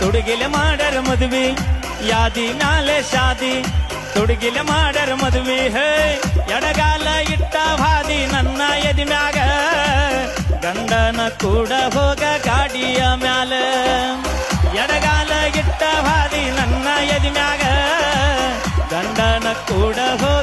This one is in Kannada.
ತುಡುಗಿಲೆ ಮಾಡರ ಮದುವೆ, ಯಾದಿ ನಾಲೆ ಶಾದಿ. ತುಡುಗಿಲೆ ಮಾಡರ ಮದುವೆ, ಹೇ, ಎಡಗಾಲ ಇಟ್ಟ ಹಾದಿ ನನ್ನ ಎದಿ ಮ್ಯಾಗ ಗಂಡನ ಕೂಡ ಹೋಗ ಗಾಡಿಯ ಮ್ಯಾಲ. ಎಡಗಾಲ ಇಟ್ಟ ಹಾದಿ ನನ್ನ ಎದಿ ಮ್ಯಾಗ ಗಂಡನ ಕೂಡ ಹೋಗ